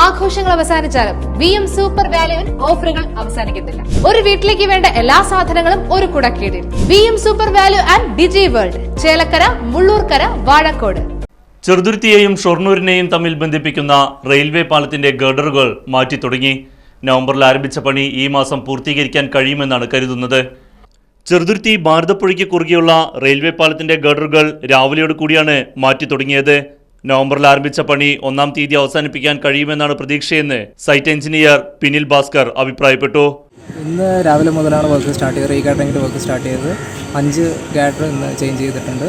ആഘോഷങ്ങൾ അവസാനിച്ചാലും V M super വാല്യുവിൽ ഓഫറുകൾ അവസാനിക്കുന്നില്ല ഒരു വീട്ടിലേക്ക് വേണ്ട എല്ലാ സാധനങ്ങളും ഒരു കുടക്കീടിൽ. V M super value and digi world Chelakkara Mullurkara Vazhakkode. ചെറുതുരുത്തിയെയും ഷൊർണൂരിനെയും തമ്മിൽ ബന്ധിപ്പിക്കുന്ന റെയിൽവേ പാലത്തിന്റെ ഗർഡറുകൾ മാറ്റി തുടങ്ങി. നവംബറിൽ ആരംഭിച്ച പണി ഈ മാസം പൂർത്തീകരിക്കാൻ കഴിയുമെന്നാണ് കരുതുന്നത്. ചെറുതുരുത്തി ഭാരതപ്പുഴയ്ക്ക് കുറുകെയുള്ള റെയിൽവേ പാലത്തിന്റെ ഗർഡറുകൾ രാവിലെയോട് കൂടിയാണ് മാറ്റി തുടങ്ങിയത്. നവംബറിൽ ആരംഭിച്ച പണി ഒന്നാം തീയതി അവസാനിപ്പിക്കാൻ കഴിയുമെന്നാണ് പ്രതീക്ഷയെന്ന് സൈറ്റ് എഞ്ചിനീയർ പിനിൽ ഭാസ്കർ അഭിപ്രായപ്പെട്ടു. ഇന്ന് രാവിലെ മുതലാണ് വർക്ക് സ്റ്റാർട്ട് ചെയ്തത്. റീ കാറ്ററിംഗിന്റെ വർക്ക് സ്റ്റാർട്ട് ചെയ്തത്? അഞ്ച് ഗാറ്റർ ഇന്ന് ചേഞ്ച് ചെയ്തിട്ടുണ്ട്.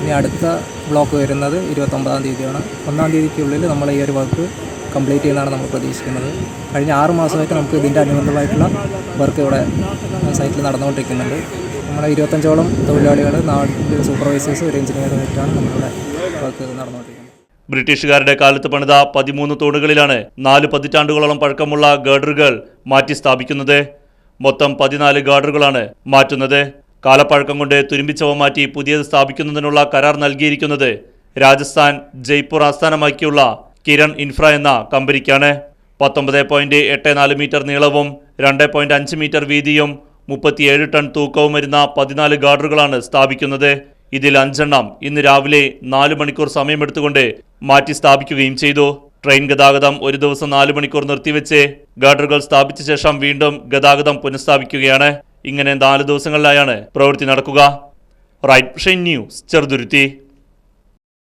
ഇനി അടുത്ത ബ്ലോക്ക് വരുന്നത് ഇരുപത്തൊമ്പതാം തീയതിയാണ്. ഒന്നാം തീയതിക്കുള്ളിൽ നമ്മൾ ഈ ഒരു വർക്ക് കംപ്ലീറ്റ് ചെയ്യുന്നതാണ് നമ്മൾ പ്രതീക്ഷിക്കുന്നത്. കഴിഞ്ഞ ആറ് മാസമായിട്ട് നമുക്ക് ഇതിന്റെ അനുബന്ധമായിട്ടുള്ള വർക്ക് ഇവിടെ സൈറ്റിൽ നടന്നുകൊണ്ടിരിക്കുന്നുണ്ട്. നമ്മുടെ ഇരുപത്തഞ്ചോളം തൊഴിലാളികൾ നാല് സൂപ്പർവൈസേഴ്സ് ഒരു എഞ്ചിനീയറുമായിട്ടാണ് നമ്മളിവിടെ വർക്ക് നടന്നുകൊണ്ടിരിക്കുന്നത്. ബ്രിട്ടീഷുകാരുടെ കാലത്ത് പണിത പതിമൂന്ന് തൂണുകളിലാണ് നാല് പതിറ്റാണ്ടുകളോളം പഴക്കമുള്ള ഗാർഡറുകൾ മാറ്റി സ്ഥാപിക്കുന്നത്. മൊത്തം പതിനാല് ഗാർഡറുകളാണ് മാറ്റുന്നത്. കാലപ്പഴക്കം കൊണ്ട് തുരുമ്പിച്ചവ മാറ്റി പുതിയത് സ്ഥാപിക്കുന്നതിനുള്ള കരാർ നൽകിയിരിക്കുന്നത് രാജസ്ഥാൻ ജയ്പൂർ ആസ്ഥാനമാക്കിയുള്ള കിരൺ ഇൻഫ്ര എന്ന കമ്പനിക്കാണ്. പത്തൊമ്പത് പോയിന്റ് എട്ട് നാല് മീറ്റർ നീളവും രണ്ട് പോയിന്റ് അഞ്ച് മീറ്റർ വീതിയും മുപ്പത്തിയേഴ് ടൺ തൂക്കവും വരുന്ന പതിനാല് ഗാർഡറുകളാണ് സ്ഥാപിക്കുന്നത്. ഇതിൽ അഞ്ചെണ്ണം ഇന്ന് രാവിലെ നാല് മണിക്കൂർ സമയമെടുത്തുകൊണ്ട് മാറ്റി സ്ഥാപിക്കുകയും ചെയ്തു. ട്രെയിൻ ഗതാഗതം ഒരു ദിവസം നാല് മണിക്കൂർ നിർത്തിവെച്ച് ഗാർഡറുകൾ സ്ഥാപിച്ച ശേഷം വീണ്ടും ഗതാഗതം പുനഃസ്ഥാപിക്കുകയാണ്. ഇങ്ങനെ നാല് ദിവസങ്ങളിലായാണ് പ്രവൃത്തി നടക്കുക. Right news Cheruthuruthy.